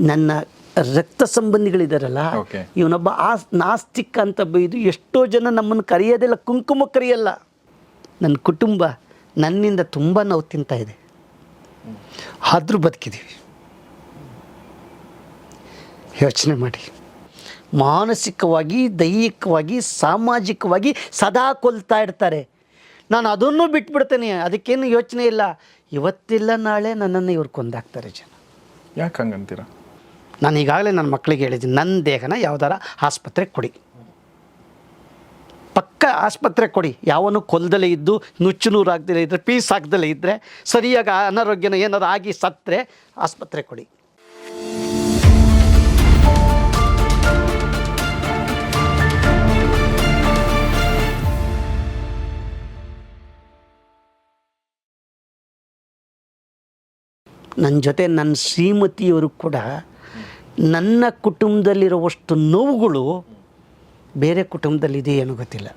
ನನ್ನ ರಕ್ತ ಸಂಬಂಧಿಗಳಿದಾರಲ್ಲ. ಇವನೊಬ್ಬ ಆಸ್ ನಾಸ್ತಿಕ್ ಅಂತ ಬೈದು ಎಷ್ಟೋ ಜನ ನಮ್ಮನ್ನು ಕರೆಯೋದಿಲ್ಲ ಕುಂಕುಮ ಕರೆಯಲ್ಲ. ನನ್ನ ಕುಟುಂಬ ನನ್ನಿಂದ ತುಂಬ ನೋವು ತಿಂತಾ ಇದೆ. ಆದರೂ ಬದುಕಿದ್ದೀವಿ ಯೋಚನೆ ಮಾಡಿ. ಮಾನಸಿಕವಾಗಿ ದೈಹಿಕವಾಗಿ ಸಾಮಾಜಿಕವಾಗಿ ಸದಾ ಕೊಲ್ತಾ ಇರ್ತಾರೆ. ನಾನು ಅದನ್ನು ಬಿಟ್ಬಿಡ್ತೇನೆ ಅದಕ್ಕೇನು ಯೋಚನೆ ಇಲ್ಲ. ಇವತ್ತಿಲ್ಲ ನಾಳೆ ನನ್ನನ್ನು ಇವ್ರು ಕೊಂದಾಕ್ತಾರೆ ಜನ. ಯಾಕೆ ಹಂಗಂತೀರ? ನಾನು ಈಗಾಗಲೇ ನನ್ನ ಮಕ್ಕಳಿಗೆ ಹೇಳಿದ್ದೀನಿ, ನನ್ನ ದೇಹನ ಯಾವ್ದಾರ ಆಸ್ಪತ್ರೆಗೆ ಕೊಡಿ. ಪಕ್ಕ ಆಸ್ಪತ್ರೆ ಕೊಡಿ. ಯಾವನು ಕೊಲ್ದಲೇ ಇದ್ದು ನುಚ್ಚು ನೂರು ಇದ್ದರೆ ಪೀಸ್ ಆಗ್ದಲೇ ಇದ್ದರೆ ಸರಿಯಾಗಿ ಅನಾರೋಗ್ಯನ ಏನಾದ್ರು ಆಗಿ ಸತ್ತರೆ ಆಸ್ಪತ್ರೆ ಕೊಡಿ. ನನ್ನ ಜೊತೆ ನನ್ನ ಶ್ರೀಮತಿಯವರು ಕೂಡ ನನ್ನ ಕುಟುಂಬದಲ್ಲಿರುವಷ್ಟು ನೋವುಗಳು ಬೇರೆ ಕುಟುಂಬದಲ್ಲಿ ಇದೆ ಏನೋ ಗೊತ್ತಿಲ್ಲ.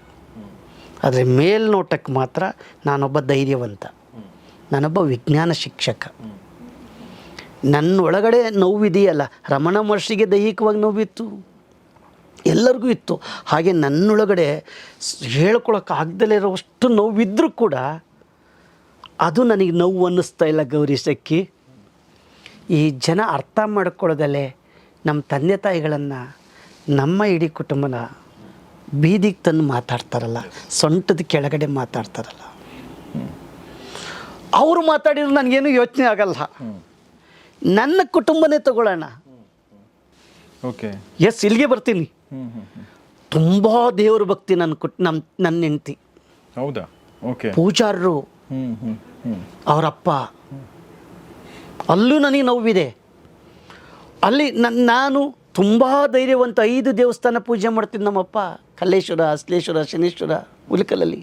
ಆದರೆ ಮೇಲ್ನೋಟಕ್ಕೆ ಮಾತ್ರ ನಾನೊಬ್ಬ ಧೈರ್ಯವಂತ, ನಾನೊಬ್ಬ ವಿಜ್ಞಾನ ಶಿಕ್ಷಕ. ನನ್ನೊಳಗಡೆ ನೋವಿದೆಯಲ್ಲ, ರಮಣ ಮಹರ್ಷಿಗೆ ದೈಹಿಕವಾಗಿ ನೋವಿತ್ತು, ಎಲ್ಲರಿಗೂ ಇತ್ತು. ಹಾಗೆ ನನ್ನೊಳಗಡೆ ಹೇಳ್ಕೊಳಕ್ಕೆ ಆಗ್ದಲೇ ಇರೋವಷ್ಟು ನೋವಿದ್ದರೂ ಕೂಡ ಅದು ನನಗೆ ನೋವು ಅನ್ನಿಸ್ತಾ ಇಲ್ಲ ಗೌರಿ ಸಕ್ಕಿ. ಈ ಜನ ಅರ್ಥ ಮಾಡ್ಕೊಳ್ಳೋದಲ್ಲೇ ನಮ್ಮ ತಂದೆ ತಾಯಿಗಳನ್ನು ನಮ್ಮ ಇಡೀ ಕುಟುಂಬನ ಬೀದಿಗೆ ತಂದು ಮಾತಾಡ್ತಾರಲ್ಲ ಸೊಂಟದ ಕೆಳಗಡೆ ಮಾತಾಡ್ತಾರಲ್ಲ. ಅವರು ಮಾತಾಡಿದ್ರು ನನಗೇನು ಯೋಚನೆ ಆಗಲ್ಲ. ನನ್ನ ಕುಟುಂಬನೇ ತಗೊಳ್ಳೋಣ. ಓಕೆ. ಎಸ್ ಇಲ್ಲಿಗೆ ಬರ್ತೀನಿ. ತುಂಬ ದೇವ್ರ ಭಕ್ತಿ ನನ್ನ ಕುಟ್ ನಮ್ಮ ನನ್ನ ಹೆಂಡತಿ. ಹೌದಾ? ಓಕೆ. ಪೂಜಾರರು ಅವರಪ್ಪ ಅಲ್ಲೂ ನನಗೆ ನೋವಿದೆ. ಅಲ್ಲಿ ನನ್ನ ನಾನು ತುಂಬ ಧೈರ್ಯವಂತ ಐದು ದೇವಸ್ಥಾನ ಪೂಜೆ ಮಾಡ್ತಿದ್ದೆ ನಮ್ಮಪ್ಪ, ಕಲ್ಲೇಶ್ವರ ಅಶ್ಲೇಶ್ವರ ಶನೇಶ್ವರ ಉಲಿಕಲಲ್ಲಿ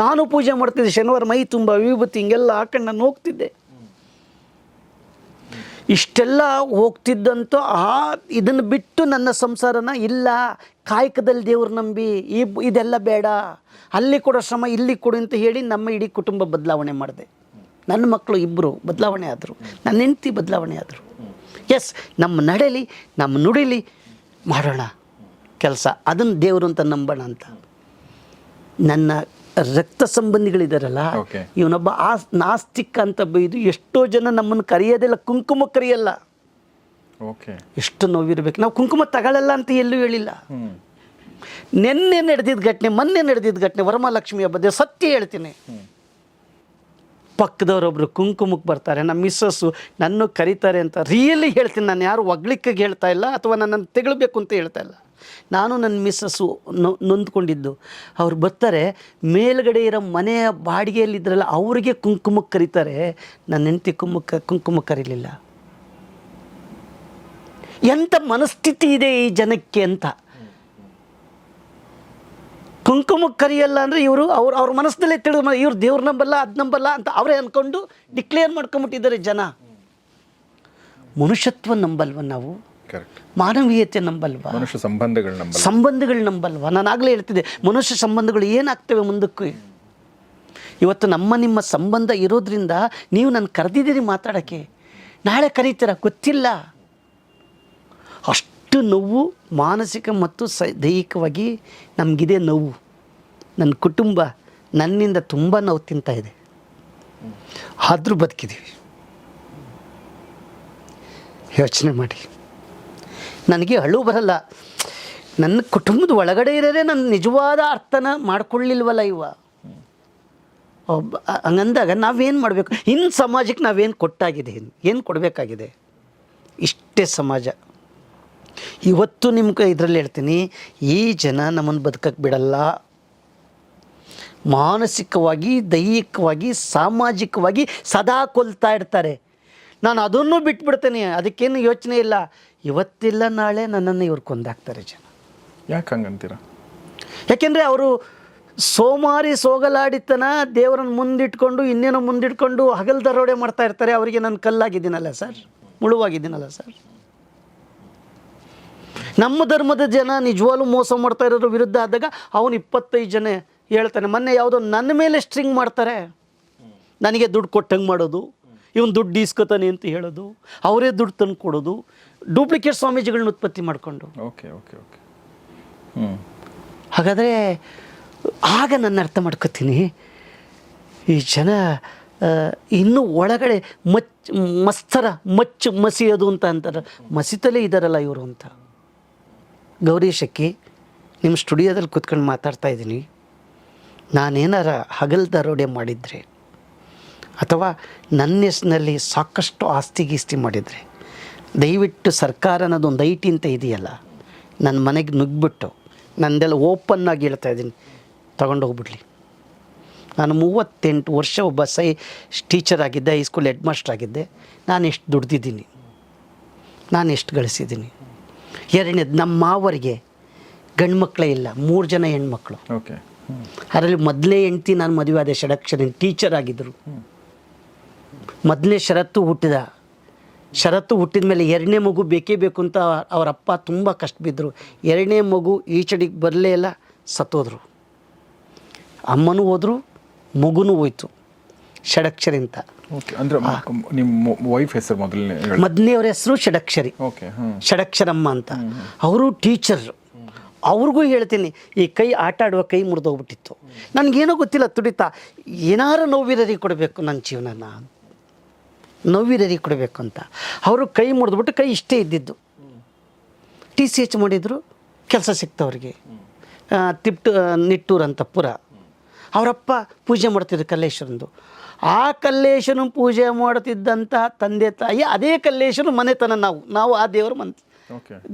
ನಾನು ಪೂಜೆ ಮಾಡ್ತಿದ್ದೆ, ಶನಿವಾರ ಮೈ ತುಂಬ ವಿಭೂತಿ, ಹಿಂಗೆಲ್ಲ ಹಾಕೊಂಡು ನಾನು ಹೋಗ್ತಿದ್ದೆ. ಇಷ್ಟೆಲ್ಲ ಹೋಗ್ತಿದ್ದಂತೂ ಆ ಇದನ್ನು ಬಿಟ್ಟು ನನ್ನ ಸಂಸಾರನ ಇಲ್ಲ, ಕಾಯಕದಲ್ಲಿ ದೇವ್ರು ನಂಬಿ, ಈ ಇದೆಲ್ಲ ಬೇಡ, ಅಲ್ಲಿ ಕೊಡೋ ಶ್ರಮ, ಇಲ್ಲಿ ಕೊಡು ಅಂತ ಹೇಳಿ ನಮ್ಮ ಇಡೀ ಕುಟುಂಬ ಬದಲಾವಣೆ ಮಾಡಿದೆ. ನನ್ನ ಮಕ್ಕಳು ಇಬ್ಬರು ಬದಲಾವಣೆ ಆದರು, ನನ್ನ ಹೆಂಡತಿ ಬದಲಾವಣೆ ಆದರು. ಎಸ್ ನಮ್ಮ ನಡೆಲಿ ನಮ್ಮ ನುಡಿಲಿ ಮಾಡೋಣ ಕೆಲಸ. ಅದನ್ನು ದೇವರು ಅಂತ ನಂಬೋಣ ಅಂತ. ನನ್ನ ರಕ್ತ ಸಂಬಂಧಿಗಳಿದಾರಲ್ಲ. ಇವನೊಬ್ಬ ಆ ನಾಸ್ತಿಕ ಅಂತ ಬೈದು ಎಷ್ಟೋ ಜನ ನಮ್ಮನ್ನು ಕರೆಯೋದಿಲ್ಲ ಕುಂಕುಮ ಕರೆಯಲ್ಲ. ಎಷ್ಟು ನೋವಿರ್ಬೇಕು. ನಾವು ಕುಂಕುಮ ತಗೊಳ್ಳಲ್ಲ ಅಂತ ಎಲ್ಲೂ ಹೇಳಿಲ್ಲ. ನಿನ್ನೆ ನಡೆದಿದ್ದ ಘಟನೆ ಮೊನ್ನೆ ನಡೆದಿದ್ದ ಘಟನೆ ವರಮಹಾಲಕ್ಷ್ಮಿ ಬಗ್ಗೆ ಸತ್ಯ ಹೇಳ್ತೀನಿ. ಪಕ್ಕದವರೊಬ್ಬರು ಕುಂಕುಮಕ್ಕೆ ಬರ್ತಾರೆ, ನಮ್ಮ ಮಿಸ್ಸಸ್ಸು ನನ್ನ ಕರೀತಾರೆ ಅಂತ ರಿಯಲಿ ಹೇಳ್ತೀನಿ. ನಾನು ಯಾರು ಒಗ್ಲಿಕ್ಕೆ ಹೇಳ್ತಾ ಇಲ್ಲ ಅಥವಾ ನನ್ನನ್ನು ತೆಗಳಬೇಕು ಅಂತ ಹೇಳ್ತಾ ಇಲ್ಲ. ನಾನು ನನ್ನ ಮಿಸ್ಸಸ್ಸು ನೊಂದ್ಕೊಂಡಿದ್ದು. ಅವ್ರು ಬರ್ತಾರೆ, ಮೇಲ್ಗಡೆ ಇರೋ ಮನೆಯ ಬಾಡಿಗೆಯಲ್ಲಿದ್ದರಲ್ಲ ಅವರಿಗೆ ಕುಂಕುಮಕ್ಕೆ ಕರೀತಾರೆ. ನನ್ನ ಹೆಂಡತಿ ಕುಂಕುಮಕ್ಕೆ ಕುಂಕುಮ ಕರೀಲಿಲ್ಲ. ಎಂಥ ಮನಸ್ಥಿತಿ ಇದೆ ಈ ಜನಕ್ಕೆ ಅಂತ. ಕುಂಕುಮಕ್ಕೆ ಕರಿಯಲ್ಲ ಅಂದರೆ ಇವರು ಅವ್ರ ಅವ್ರ ಮನಸ್ಸಲ್ಲೇ ತಿಳಿದು ಇವ್ರು ದೇವ್ರ ನಂಬಲ್ಲ ಅದು ನಂಬಲ್ಲ ಅಂತ ಅವರೇ ಅಂದ್ಕೊಂಡು ಡಿಕ್ಲೇರ್ ಮಾಡ್ಕೊಂಬಿಟ್ಟಿದ್ದಾರೆ ಜನ. ಮನುಷ್ಯತ್ವ ನಂಬಲ್ವ ನಾವು? ಮಾನವೀಯತೆ ನಂಬಲ್ವಾ? ಮನುಷ್ಯ ಸಂಬಂಧಗಳು ಸಂಬಂಧಗಳು ನಂಬಲ್ವಾ? ನಾನು ಆಗಲೇ ಹೇಳ್ತಿದ್ದೆ ಮನುಷ್ಯ ಸಂಬಂಧಗಳು ಏನಾಗ್ತವೆ ಮುಂದಕ್ಕೂ? ಇವತ್ತು ನಮ್ಮ ನಿಮ್ಮ ಸಂಬಂಧ ಇರೋದ್ರಿಂದ ನೀವು ನನ್ನ ಕರೆದಿದ್ದೀರಿ ಮಾತಾಡೋಕ್ಕೆ. ನಾಳೆ ಕರೀತೀರ? ಗೊತ್ತಿಲ್ಲ. ಅಷ್ಟು ನೋವು ಮಾನಸಿಕ ಮತ್ತು ಸ, ದೈಹಿಕವಾಗಿ ನಮಗಿದೆ ನೋವು. ನನ್ನ ಕುಟುಂಬ ನನ್ನಿಂದ ತುಂಬ ನೋವು ತಿಂತಾ ಇದೆ. ಆದರೂ ಬದುಕಿದ್ದೀವಿ ಯೋಚನೆ ಮಾಡಿ. ನನಗೆ ಅಳು ಬರಲ್ಲ. ನನ್ನ ಕುಟುಂಬದ ಒಳಗಡೆ ಇರೋದೇ ನನ್ನ ನಿಜವಾದ ಅರ್ಥನ ಮಾಡ್ಕೊಳ್ಳಿಲ್ವಲ್ಲ ಇವ. ಒಬ್ಬ ಹಂಗಂದಾಗ ನಾವೇನು ಮಾಡಬೇಕು? ಇನ್ನು ಸಮಾಜಕ್ಕೆ ನಾವೇನು ಕೊಟ್ಟಾಗಿದೆ? ಏನು ಕೊಡಬೇಕಾಗಿದೆ? ಇಷ್ಟೇ ಸಮಾಜ. ಇವತ್ತು ನಿಮ್ಗೆ ಇದರಲ್ಲಿ ಹೇಳ್ತೀನಿ ಈ ಜನ ನಮ್ಮನ್ನು ಬದುಕಕ್ಕೆ ಬಿಡಲ್ಲ. ಮಾನಸಿಕವಾಗಿ ದೈಹಿಕವಾಗಿ ಸಾಮಾಜಿಕವಾಗಿ ಸದಾ ಕೊಲ್ತಾ ಇರ್ತಾರೆ. ನಾನು ಅದನ್ನು ಬಿಟ್ಬಿಡ್ತೇನೆ ಅದಕ್ಕೇನು ಯೋಚನೆ ಇಲ್ಲ. ಇವತ್ತಿಲ್ಲ ನಾಳೆ ನನ್ನನ್ನು ಇವ್ರು ಕೊಂದಾಕ್ತಾರೆ ಜನ. ಯಾಕೆ ಹಂಗಂತೀರ? ಯಾಕೆಂದರೆ ಅವರು ಸೋಮಾರಿ ಸೋಗಲಾಡಿತನ ದೇವರನ್ನು ಮುಂದಿಟ್ಕೊಂಡು ಇನ್ನೇನೋ ಮುಂದಿಟ್ಕೊಂಡು ಹಗಲ್ ದರೋಡೆ ಮಾಡ್ತಾ ಇರ್ತಾರೆ. ಅವರಿಗೆ ನಾನು ಕಲ್ಲಾಗಿದ್ದೀನಲ್ಲ ಸರ್? ಮುಳುವಾಗಿದ್ದೀನಲ್ಲ ಸರ್? ನಮ್ಮ ಧರ್ಮದ ಜನ ನಿಜವಾಗ್ಲೂ ಮೋಸ ಮಾಡ್ತಾ ಇರೋದ್ರ ವಿರುದ್ಧ ಆದಾಗ ಅವನು ಇಪ್ಪತ್ತೈದು ಜನ ಹೇಳ್ತಾನೆ ಮೊನ್ನೆ ಯಾವುದೋ ನನ್ನ ಮೇಲೆ ಸ್ಟ್ರಿಂಗ್ ಮಾಡ್ತಾರೆ. ನನಗೆ ದುಡ್ಡು ಕೊಟ್ಟಂಗೆ ಮಾಡೋದು. ಇವನು ದುಡ್ಡು ಈಸ್ಕೊತಾನೆ ಅಂತ ಹೇಳೋದು. ಅವರೇ ದುಡ್ಡು ತಂದು ಕೊಡೋದು. ಡೂಪ್ಲಿಕೇಟ್ ಸ್ವಾಮೀಜಿಗಳನ್ನ ಉತ್ಪತ್ತಿ ಮಾಡಿಕೊಂಡು. Okay okay okay. ಹ್ಞೂ ಹಾಗಾದರೆ ಆಗ ನಾನು ಅರ್ಥ ಮಾಡ್ಕೋತೀನಿ. ಈ ಜನ ಇನ್ನೂ ಒಳಗಡೆ ಮಚ್ ಮಸ್ತರ ಮಚ್ಚು ಮಸಿಯೋದು ಅಂತ ಅಂತಾರೆ. ಮಸಿತಲೇ ಇದ್ದಾರಲ್ಲ ಇವರು ಅಂತ. ಗೌರಿ ಶಕ್ಕಿ ನಿಮ್ಮ ಸ್ಟುಡಿಯೋದಲ್ಲಿ ಕೂತ್ಕೊಂಡು ಮಾತಾಡ್ತಾ ಇದ್ದೀನಿ. ನಾನೇನಾರ ಹಗಲ್ ದರೋಡೆ ಮಾಡಿದರೆ, ಅಥವಾ ನನ್ನ ಹೆಸರಿನಲ್ಲಿ ಸಾಕಷ್ಟು ಆಸ್ತಿ ಗೀಸ್ತಿ ಮಾಡಿದರೆ, ದಯವಿಟ್ಟು ಸರ್ಕಾರ ಅನ್ನೋದೊಂದು ಐಟಿ ಅಂತ ಇದೆಯಲ್ಲ ನನ್ನ ಮನೆಗೆ ನುಗ್ಗಿಬಿಟ್ಟು ನಂದೆಲ್ಲ ಓಪನ್ ಆಗಿ ಹೇಳ್ತಾ ಇದ್ದೀನಿ, ತೊಗೊಂಡು ಹೋಗ್ಬಿಡ್ಲಿ. ನಾನು ಮೂವತ್ತೆಂಟು ವರ್ಷ ಒಬ್ಬ ಸೈ ಟೀಚರ್ ಆಗಿದ್ದೆ ಹೈಸ್ಕೂಲ್ ಹೆಡ್ ಮಾಸ್ಟರ್ ಆಗಿದ್ದೆ ನಾನು ಎಷ್ಟು ದುಡ್ದಿದ್ದೀನಿ ನಾನು ಎಷ್ಟು ಗಳಿಸಿದ್ದೀನಿ. ಎರಡನೇದು ನಮ್ಮ ಮಾವರಿಗೆ ಗಂಡು ಮಕ್ಕಳೇ ಇಲ್ಲ ಮೂರು ಜನ ಹೆಣ್ಮಕ್ಳು. ಓಕೆ. ಅದರಲ್ಲಿ ಮೊದಲನೇ ಹೆಂಡ್ತಿ ನಾನು ಮದುವೆ ಆದ ಷಡಕ್ಷರ ಟೀಚರ್ ಆಗಿದ್ದರು ಮೊದಲನೇ ಷರತ್ತು ಹುಟ್ಟಿದ ಷರತ್ತು ಹುಟ್ಟಿದ ಮೇಲೆ ಎರಡನೇ ಮಗು ಬೇಕೇ ಬೇಕು ಅಂತ ಅವರ ಅಪ್ಪ ತುಂಬ ಕಷ್ಟ ಬಿದ್ದರು ಎರಡನೇ ಮಗು ಈಚಡಿಗೆ ಬರಲೇ ಇಲ್ಲ ಸತ್ತೋದ್ರು. ಅಮ್ಮನೂ ಹೋದರು ಮಗುನೂ ಹೋಯ್ತು ಷಡಕ್ಷರಿ ಅಂತ ಓಕೆ ಅಂದ್ರೆ ನಿಮ್ಮ ವೈಫ್ ಹೆಸರು ಮೊದಲನೇ ಹೆಸರು ಷಡಕ್ಷರಿ. ಓಕೆ ಷಡಕ್ಷರಮ್ಮ ಅಂತ. ಅವರು ಟೀಚರ್ ಅವ್ರಿಗೂ ಹೇಳ್ತೀನಿ ಈ ಕೈ ಆಟ ಆಡುವ ಕೈ ಮುರಿದೋಗ್ಬಿಟ್ಟಿತ್ತು. ನನಗೇನೋ ಗೊತ್ತಿಲ್ಲ ತುಡಿತ ಏನಾರ ನೋವಿರರಿಗೆ ಕೊಡಬೇಕು ನನ್ನ ಜೀವನನ? ನೋವಿರರಿಗೆ ಕೊಡಬೇಕು ಅಂತ. ಅವರು ಕೈ ಮುರಿದ್ಬಿಟ್ಟು ಕೈ ಇಷ್ಟೇ ಇದ್ದಿದ್ದು. ಟಿ ಸಿ ಎಚ್ ಮಾಡಿದರು ಕೆಲಸ ಸಿಕ್ತವ್ರಿಗೆ ತಿಪ್ಟು ನಿಟ್ಟೂರು ಅಂತ ಪುರ. ಅವರಪ್ಪ ಪೂಜೆ ಮಾಡ್ತಿದ್ರು ಕಲ್ಲೇಶ್ವರಂದು. ಆ ಕಲ್ಲೇಶನು ಪೂಜೆ ಮಾಡುತ್ತಿದ್ದಂತಹ ತಂದೆ ತಾಯಿ ಅದೇ ಕಲ್ಲೇಶನು ಮನೆತನ ನಾವು. ನಾವು ಆ ದೇವರ ಮನ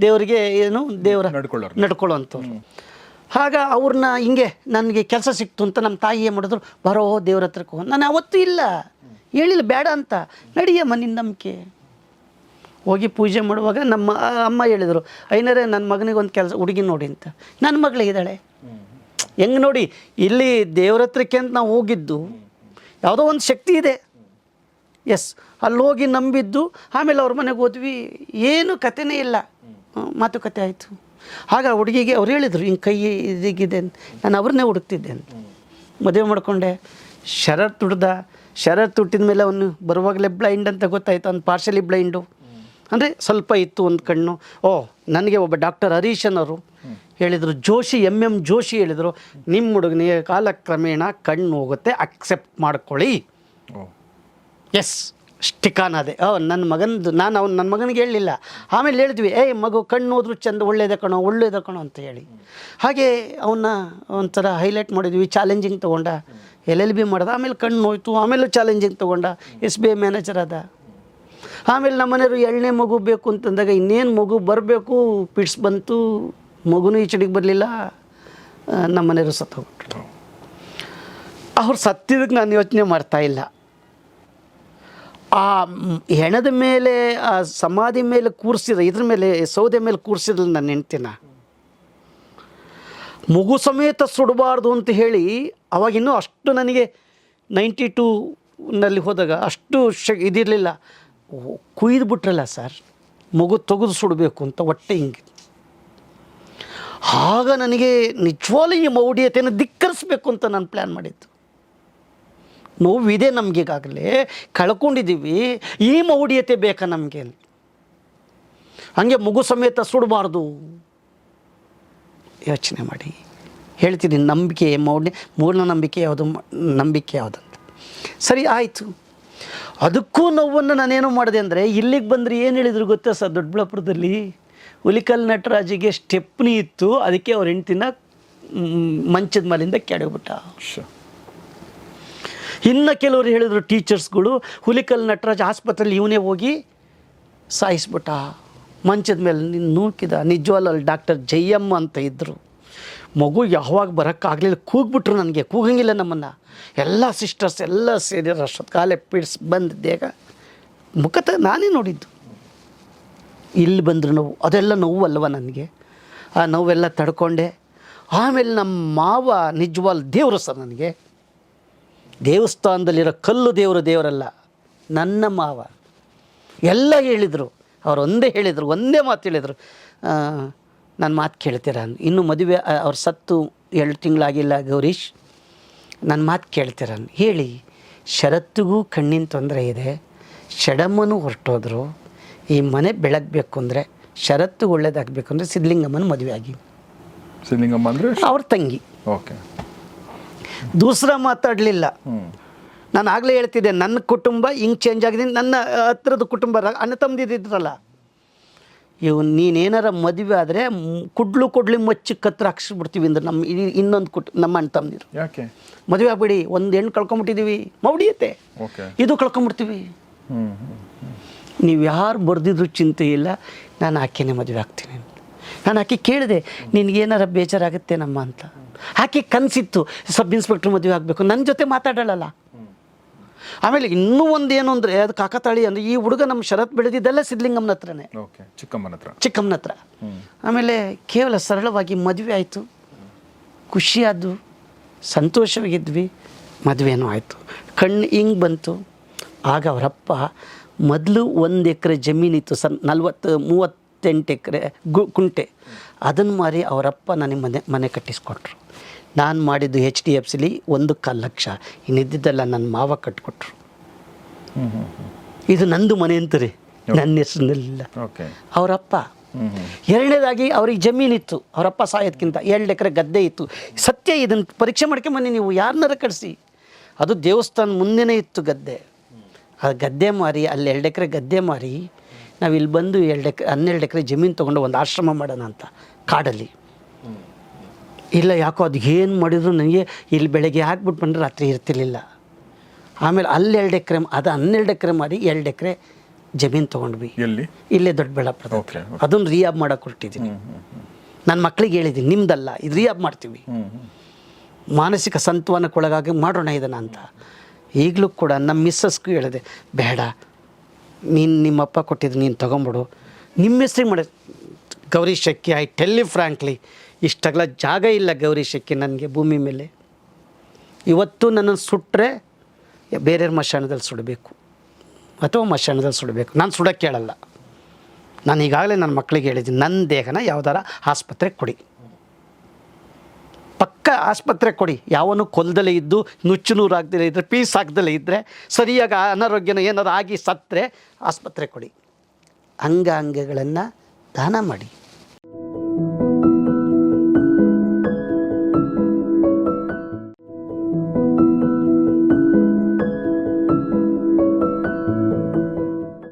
ದೇವರಿಗೆ ಏನು ದೇವರ ನಡ್ಕೊಳ್ಳೋರು. ನಡ್ಕೊಳ್ಳೋವಂಥವ್ರು. ಆಗ ಅವ್ರನ್ನ ಹಿಂಗೆ ನನಗೆ ಕೆಲಸ ಸಿಕ್ತು ಅಂತ ನಮ್ಮ ತಾಯಿ ಏನು ಮಾಡಿದ್ರು ಬರೋ ದೇವ್ರ ಹತ್ರಕ್ಕೆ ಹೋಗಿ. ನಾನು ಅವತ್ತು ಇಲ್ಲ. ಹೇಳಿಲ್ಲ ಬೇಡ ಅಂತ. ನಡಿಯ ನಿನ್ನ ನಂಬಿಕೆ. ಹೋಗಿ ಪೂಜೆ ಮಾಡುವಾಗ ನಮ್ಮ ಅಮ್ಮ ಹೇಳಿದರು ಐನರೇ ನನ್ನ ಮಗನಿಗೆ ಒಂದು ಕೆಲಸ ಹುಡುಗಿ ನೋಡಿ ಅಂತ. ನನ್ನ ಮಗಳಿದ್ದಾಳೆ ಹೆಂಗೆ ನೋಡಿ ಇಲ್ಲಿ ದೇವ್ರ ಹತ್ರಕ್ಕೆ ಅಂತ ನಾವು ಹೋಗಿದ್ದು ಯಾವುದೋ ಒಂದು ಶಕ್ತಿ ಇದೆ. ಎಸ್ ಅಲ್ಲಿ ಹೋಗಿ ನಂಬಿದ್ದು, ಆಮೇಲೆ ಅವ್ರ ಮನೆಗೆ ಹೋದ್ವಿ. ಏನು ಕಥೆನೇ ಇಲ್ಲ. ಮಾತುಕತೆ ಆಯಿತು. ಆಗ ಹುಡುಗಿಗೆ ಅವ್ರು ಹೇಳಿದರು, ಹಿಂಗೆ ಕೈ ಇದಿಗಿದೆ ಅಂತ. ನಾನು ಅವ್ರನ್ನೇ ಹುಡುಕ್ತಿದ್ದೆ ಅಂತ. ಮದುವೆ ಮಾಡಿಕೊಂಡೆ. ಶರತ್ ತುಡ್ದ ಶರತ್ ತುಟ್ಟಿದ ಮೇಲೆ ಅವನು ಬರುವಾಗಲೇ ಬ್ಲೈಂಡ್ ಅಂತ ಗೊತ್ತಾಯ್ತು. ಅವ್ನು ಪಾರ್ಷಲಿ ಬ್ಲೈಂಡು ಅಂದರೆ ಸ್ವಲ್ಪ ಇತ್ತು ಒಂದು ಕಣ್ಣು. ಓ ನನಗೆ ಒಬ್ಬ ಡಾಕ್ಟರ್ ಹರೀಶನ್ ಅವರು ಹೇಳಿದರು ಜೋಶಿ ಎಂ ಎಂ ಜೋಶಿ ಹೇಳಿದರು ನಿಮ್ಮ ಹುಡುಗನಿಗೆ ಕಾಲಕ್ರಮೇಣ ಕಣ್ಣು ಹೋಗುತ್ತೆ ಅಕ್ಸೆಪ್ಟ್ ಮಾಡ್ಕೊಳ್ಳಿ. ಓ. ಎಸ್ ಸ್ಟಿಕಾನ್ ಅದೇ. ಓ ನನ್ನ ಮಗನದು ನಾನು ಅವ್ನು ನನ್ನ ಮಗನಿಗೆ ಹೇಳಲಿಲ್ಲ. ಆಮೇಲೆ ಹೇಳಿದ್ವಿ ಏಯ್ ಮಗು ಕಣ್ಣು ಹೋದ್ರು ಚೆಂದ ಒಳ್ಳೇದ ಕಣೋ ಒಳ್ಳೇದು ಕಣೋ ಅಂತ ಹೇಳಿ. ಹಾಗೆ ಅವನ್ನ ಒಂಥರ ಹೈಲೈಟ್ ಮಾಡಿದ್ವಿ ಚಾಲೆಂಜಿಂಗ್ ತೊಗೊಂಡ. ಎಲ್ ಎಲ್ ಬಿ ಮಾಡ್ದ ಆಮೇಲೆ ಕಣ್ಣು ಹೋಯ್ತು ಆಮೇಲೆ ಚಾಲೆಂಜಿಂಗ್ ತೊಗೊಂಡ. ಎಸ್ ಬಿ ಐ ಮ್ಯಾನೇಜರ್ ಅದ ಆಮೇಲೆ ನಮ್ಮ ಮನೆಯವರು ಎಳ್ನೇ ಮಗು ಬೇಕು ಅಂತಂದಾಗ ಇನ್ನೇನು ಮಗು ಬರಬೇಕು ಪಿಟ್ಸ್ ಬಂತು, ಮಗುನೂ ಈಚೆಡಿಗೆ ಬರಲಿಲ್ಲ ನಮ್ಮ ಮನೆಯವರು ಸತ್ತೋಗ್ಬಿಟ್ರು. ಅವ್ರು ಸತ್ತಿದ್ದಕ್ಕೆ ನಾನು ಯೋಚನೆ ಮಾಡ್ತಾ ಇಲ್ಲ. ಆ, ಹೆಣದ ಮೇಲೆ, ಆ, ಸಮಾಧಿ ಮೇಲೆ ಕೂರಿಸಿದ, ಇದ್ರ ಮೇಲೆ, ಸೌದೆ ಮೇಲೆ ಕೂರಿಸಿದ್ಲು ನಾನು ಹೆಂಡ್ತಿನ ಮಗು ಸಮೇತ ಸುಡಬಾರ್ದು ಅಂತ ಹೇಳಿ ಅವಾಗಿನ್ನೂ ಅಷ್ಟು ನನಗೆ ನೈಂಟಿ ಟೂನಲ್ಲಿ ಹೋದಾಗ ಅಷ್ಟು ಶ ಇದಿರಲಿಲ್ಲ. ಕುಯ್ದು ಬಿಟ್ರಲ್ಲ ಸರ್, ಮಗು ತೆಗೆದು ಸುಡಬೇಕು ಅಂತ ಹೊಟ್ಟೆ ಹಿಂಗೆ. ಆಗ ನನಗೆ ನಿಜವಾಗ್ಲೂ ಈ ಮೌಢ್ಯತೆಯನ್ನು ಧಿಕ್ಕರಿಸ್ಬೇಕು ಅಂತ ನಾನು ಪ್ಲ್ಯಾನ್ ಮಾಡಿದ್ದು. ನೋವಿದೆ ನಮಗೀಗಾಗಲೇ, ಕಳ್ಕೊಂಡಿದ್ದೀವಿ, ಈ ಮೌಢ್ಯತೆ ಬೇಕಾ ನಮಗೆ ಹಾಗೆ ಮಗು ಸಮೇತ ಸುಡಬಾರ್ದು. ಯೋಚನೆ ಮಾಡಿ. ಹೇಳ್ತೀನಿ ನಂಬಿಕೆ ಮೌಢ್ಯ, ಮೂಢನಂಬಿಕೆ ಯಾವುದು, ನಂಬಿಕೆ ಯಾವುದಂತ ಸರಿ, ಆಯಿತು. ಅದಕ್ಕೂ ನೋವನ್ನು ನಾನೇನು ಮಾಡಿದೆ ಅಂದರೆ ಇಲ್ಲಿಗೆ ಬಂದರೆ ಏನು ಹೇಳಿದ್ರು ಗೊತ್ತಾ ಸರ್ ದೊಡ್ಡಬಳ್ಳಾಪುರದಲ್ಲಿ ಹುಲಿಕಲ್ ನಟರಾಜಿಗೆ ಸ್ಟೆಪ್ನಿ ಇತ್ತು ಅದಕ್ಕೆ ಅವ್ರ ಹೆಂಡ್ತಿನ ಮಂಚದ ಮೇಲಿಂದ ಕೆಡಗ್ಬಿಟ್ಟ. ಶ ಇನ್ನು ಕೆಲವರು ಹೇಳಿದರು ಟೀಚರ್ಸ್ಗಳು ಹುಲಿಕಲ್ ನಟರಾಜ್ ಆಸ್ಪತ್ರೆಯಲ್ಲಿ ಇವನೇ ಹೋಗಿ ಸಾಯಿಸ್ಬಿಟ್ಟ. ಮಂಚದ ಮೇಲೆ ನಿನ್ನ ನೂಕಿದ ನಿಜವಲ್ಲ ಅಲ್ಲಿ ಡಾಕ್ಟರ್ ಜಯಮ್ಮ ಅಂತ ಇದ್ದರು ಮಗು ಯಾವಾಗ ಬರೋಕ್ಕಾಗಲಿಲ್ಲ ಕೂಗ್ಬಿಟ್ರು ನನಗೆ, ಕೂಗಂಗಿಲ್ಲ ನಮ್ಮನ್ನು. ಎಲ್ಲ ಸಿಸ್ಟರ್ಸ್ ಎಲ್ಲ ಸೇರಿ ಅಷ್ಟೊತ್ತು ಕಾಲ ಪೀಡ್ಸ್ ಬಂದು ದೇಗ ಮುಖತ ನಾನೇ ನೋಡಿದ್ದು. ಇಲ್ಲಿ ಬಂದರು ನೋವು, ಅದೆಲ್ಲ ನೋವು ಅಲ್ವ ನನಗೆ. ಆ ನೋವೆಲ್ಲ ತಡ್ಕೊಂಡೆ. ಆಮೇಲೆ ನಮ್ಮ ಮಾವ ನಿಜವಾಲ್ ದೇವರು ಸರ್ ನನಗೆ. ದೇವಸ್ಥಾನದಲ್ಲಿರೋ ಕಲ್ಲು ದೇವರು ದೇವರಲ್ಲ, ನನ್ನ ಮಾವ. ಎಲ್ಲ ಹೇಳಿದರು. ಅವರು ಒಂದೇ ಹೇಳಿದರು, ಒಂದೇ ಮಾತು ಹೇಳಿದರು. ನನ್ನ ಮಾತು ಕೇಳ್ತೀರಾ? ಇನ್ನು ಮದುವೆ ಅವ್ರು ಸತ್ತು ಎರಡು ತಿಂಗಳಾಗಿಲ್ಲ ಗೌರೀಶ್ ನನ್ನ ಮಾತು ಕೇಳ್ತೀರ? ಹೇಳಿ. ಶರತ್ತಿಗೂ ಕಣ್ಣಿನ ತೊಂದರೆ ಇದೆ. ಷಡಮ್ಮನೂ ಹೊರಟೋದ್ರು. ಈ ಮನೆ ಬೆಳಗಬೇಕು ಅಂದರೆ ಷರತ್ತು ಒಳ್ಳೇದಾಗಬೇಕು ಅಂದರೆ ಸಿದ್ಧಲಿಂಗಮ್ಮನ ಮದುವೆ ಆಗಿ. ಸಿದ್ಧಲಿಂಗಮ್ಮ ಅಂದರೆ ಅವ್ರ ತಂಗಿ. ಓಕೆ. ದೂಸರ ಮಾತಾಡಲಿಲ್ಲ. ನಾನು ಆಗಲೇ ಹೇಳ್ತಿದ್ದೆ ನನ್ನ ಕುಟುಂಬ ಹಿಂಗೆ ಚೇಂಜ್ ಆಗಿದೆ ನನ್ನ ಹತ್ರದ ಕುಟುಂಬ ಅಣ್ಣ ತಮ್ಮದಿದ್ರಲ್ಲ ಇವು ನೀನೇನಾರ ಮದುವೆ ಆದರೆ ಕುಡ್ಲು ಕುಡ್ಲಿ ಮಚ್ಚಿ ಕತ್ರ ಹಾಕ್ಸ್ಬಿಡ್ತೀವಿ ಅಂದ್ರೆ ನಮ್ಮ ಇನ್ನೊಂದು ಕುಟ್ ನಮ್ಮ ಅಣ್ಣ ತಮ್ಮನೀರು. ಯಾಕೆ? ಮದುವೆ ಆಗ್ಬಿಡಿ ಒಂದು ಹೆಣ್ಣು ಕಳ್ಕೊಂಬಿಟ್ಟಿದ್ದೀವಿ ಮೌಡಿಯತ್ತೆ ಓಕೆ. ಇದು ಕಳ್ಕೊಂಬಿಡ್ತೀವಿ. ನೀವು ಯಾರು ಬರೆದಿದ್ರು ಚಿಂತೆ ಇಲ್ಲ ನಾನು ಆಕೆನೇ ಮದುವೆ ಆಗ್ತೀನಿ ನಾನು ಆಕೆ ಕೇಳಿದೆ ನಿನಗೇನಾರ ಬೇಜಾರಾಗುತ್ತೇನಮ್ಮ ಅಂತ. ಆಕೆ ಕನಸಿತ್ತು ಸಬ್ ಇನ್ಸ್ಪೆಕ್ಟ್ರ್ ಮದುವೆ ಆಗಬೇಕು ನನ್ನ ಜೊತೆ ಮಾತಾಡೋಲ್ಲ ಆಮೇಲೆ ಇನ್ನೂ ಒಂದು ಏನು ಅಂದರೆ ಅದು ಕಾಕತಾಳಿ ಅಂದ್ರೆ ಈ ಹುಡುಗ ನಮ್ಮ ಶರತ್ ಬೆಳೆದಿದ್ದೆಲ್ಲ ಸಿದ್ಧಲಿಂಗಮ್ಮನ ಹತ್ರನೇ. ಓಕೆ ಚಿಕ್ಕಮ್ಮನ ಹತ್ರ. ಚಿಕ್ಕಮ್ಮನ ಹತ್ರ. ಆಮೇಲೆ ಕೇವಲ ಸರಳವಾಗಿ ಮದುವೆ ಆಯಿತು. ಖುಷಿಯಾದ್ದು ಸಂತೋಷವಾಗಿದ್ವಿ ಮದುವೆನೂ ಆಯಿತು. ಕಣ್ಣು ಹಿಂಗೆ ಬಂತು. ಆಗ ಅವರಪ್ಪ ಮೊದಲು ಒಂದು ಎಕರೆ ಜಮೀನಿತ್ತು ಸನ್ ನಲ್ವತ್ತು ಮೂವತ್ತೆಂಟು ಎಕರೆ ಗು ಕುಂಟೆ ಅದನ್ನು ಮಾರಿ ಅವರಪ್ಪ ನನಗೆ ಮನೆ ಮನೆ ಕಟ್ಟಿಸ್ಕೊಟ್ರು. ನಾನು ಮಾಡಿದ್ದು ಎಚ್ ಡಿ ಎಫ್ ಸಿಲಿ ಒಂದು ಕಾಲು ಲಕ್ಷ ಇನ್ನಿದ್ದಿದ್ದೆಲ್ಲ ನನ್ನ ಮಾವ ಕಟ್ಕೊಟ್ರು. ಇದು ನಂದು ಮನೆ ಅಂತಾರೆ? ನನ್ನ ಹೆಸರಿನಲ್ಲ ಅವರಪ್ಪ. ಎರಡನೇದಾಗಿ ಅವ್ರಿಗೆ ಜಮೀನಿತ್ತು ಅವರಪ್ಪ ಸಾಯೋದ್ಕಿಂತ ಎರಡು ಎಕರೆ ಗದ್ದೆ ಇತ್ತು. ಸತ್ಯ ಇದನ್ನು ಪರೀಕ್ಷೆ ಮಾಡ್ಕೊಂಬನ್ನಿ ನೀವು ಯಾರನ್ನಾರ ಕಳಿಸಿ. ಅದು ದೇವಸ್ಥಾನ ಮುಂದೆನೇ ಇತ್ತು ಗದ್ದೆ. ಆ ಗದ್ದೆ ಮಾರಿ ಅಲ್ಲಿ ಎರಡು ಎಕರೆ ಗದ್ದೆ ಮಾರಿ ನಾವು ಇಲ್ಲಿ ಬಂದು ಎರಡು ಎಕರೆ ಹನ್ನೆರಡು ಎಕರೆ ಜಮೀನು ತೊಗೊಂಡು ಒಂದು ಆಶ್ರಮ ಮಾಡೋಣ ಅಂತ ಕಾಡಲ್ಲಿ. ಇಲ್ಲ ಯಾಕೋ ಅದು ಏನು ಮಾಡಿದ್ರು ನನಗೆ ಇಲ್ಲಿ ಬೆಳಗ್ಗೆ ಹಾಕ್ಬಿಟ್ಟು ಬಂದರೆ ರಾತ್ರಿ ಇರ್ತಿರ್ಲಿಲ್ಲ. ಆಮೇಲೆ ಅಲ್ಲಿ ಎರಡು ಎಕರೆ ಅದು ಹನ್ನೆರಡು ಎಕರೆ ಮಾಡಿ ಎರಡು ಎಕರೆ ಜಮೀನು ತೊಗೊಂಡ್ವಿ. ಎಲ್ಲಿ? ಇಲ್ಲೇ ದೊಡ್ಡಬಳ್ಳಾಪುರದ ಓಕೆ ಅದನ್ನು ರಿಯಾಬ್ ಮಾಡೋಕೆ ಹೊರಟಿದ್ದೀನಿ ನನ್ನ ಮಕ್ಳಿಗೆ ಹೇಳಿದ್ದೀನಿ ನಿಮ್ದಲ್ಲ ಇದು ರಿಯಾಬ್ ಮಾಡ್ತೀವಿ. ಮಾನಸಿಕ ಸಂತವನಕ್ಕೊಳಗಾಗಿ ಮಾಡೋಣ ಇದನ್ನು ಅಂತ. ಈಗಲೂ ಕೂಡ ನಮ್ಮ ಮಿಸ್ಸಸ್ಗೂ ಹೇಳಿದೆ ಬೇಡ ನೀನು ನಿಮ್ಮಪ್ಪ ಕೊಟ್ಟಿದ್ದು ನೀನು ತೊಗೊಂಬಿಡು. ನಿಮ್ಮ ಹೆಸ್ರಿಗೆ ಮಾಡ. ಗೌರಿ ಶೆಕ್ಕಿ ಐ ಟೆಲ್ಲಿ ಫ್ರ್ಯಾಂಕ್ಲಿ ಇಷ್ಟಾಗಲ ಜಾಗ ಇಲ್ಲ ಗೌರಿ ಶಕ್ಕಿ ನನಗೆ ಭೂಮಿ ಮೇಲೆ. ಇವತ್ತು ನನ್ನನ್ನು ಸುಟ್ಟರೆ ಬೇರೆಯವ್ರ ಮಶಾಣದಲ್ಲಿ ಸುಡಬೇಕು. ಅಥವಾ ಮಶಾಣದಲ್ಲಿ ಸುಡಬೇಕು. ನಾನು ಸುಡಕ್ಕೆ ಕೇಳಲ್ಲ. ನಾನು ಈಗಾಗಲೇ ನನ್ನ ಮಕ್ಕಳಿಗೆ ಹೇಳಿದ್ದೀನಿ, ನನ್ನ ದೇಹನ ಯಾವ್ದಾರ ಆಸ್ಪತ್ರೆಗೆ ಕೊಡಿ. ಪಕ್ಕ ಆಸ್ಪತ್ರೆ ಕೊಡಿ. ಯಾವನು ಕೊಲ್ದಲೇ ಇದ್ದು, ನುಚ್ಚು ನೂರು ಆಗ್ದಲೇ ಇದ್ದರೆ ಪೀಸ್ ಆಗ್ದಲೇ ಇದ್ದರೆ ಸರಿಯಾಗಿ ಅನಾರೋಗ್ಯನ ಏನಾದ್ರು ಆಗಿ ಸತ್ತರೆ ಆಸ್ಪತ್ರೆ ಕೊಡಿ. ಅಂಗಾಂಗಗಳನ್ನು ದಾನ ಮಾಡಿ.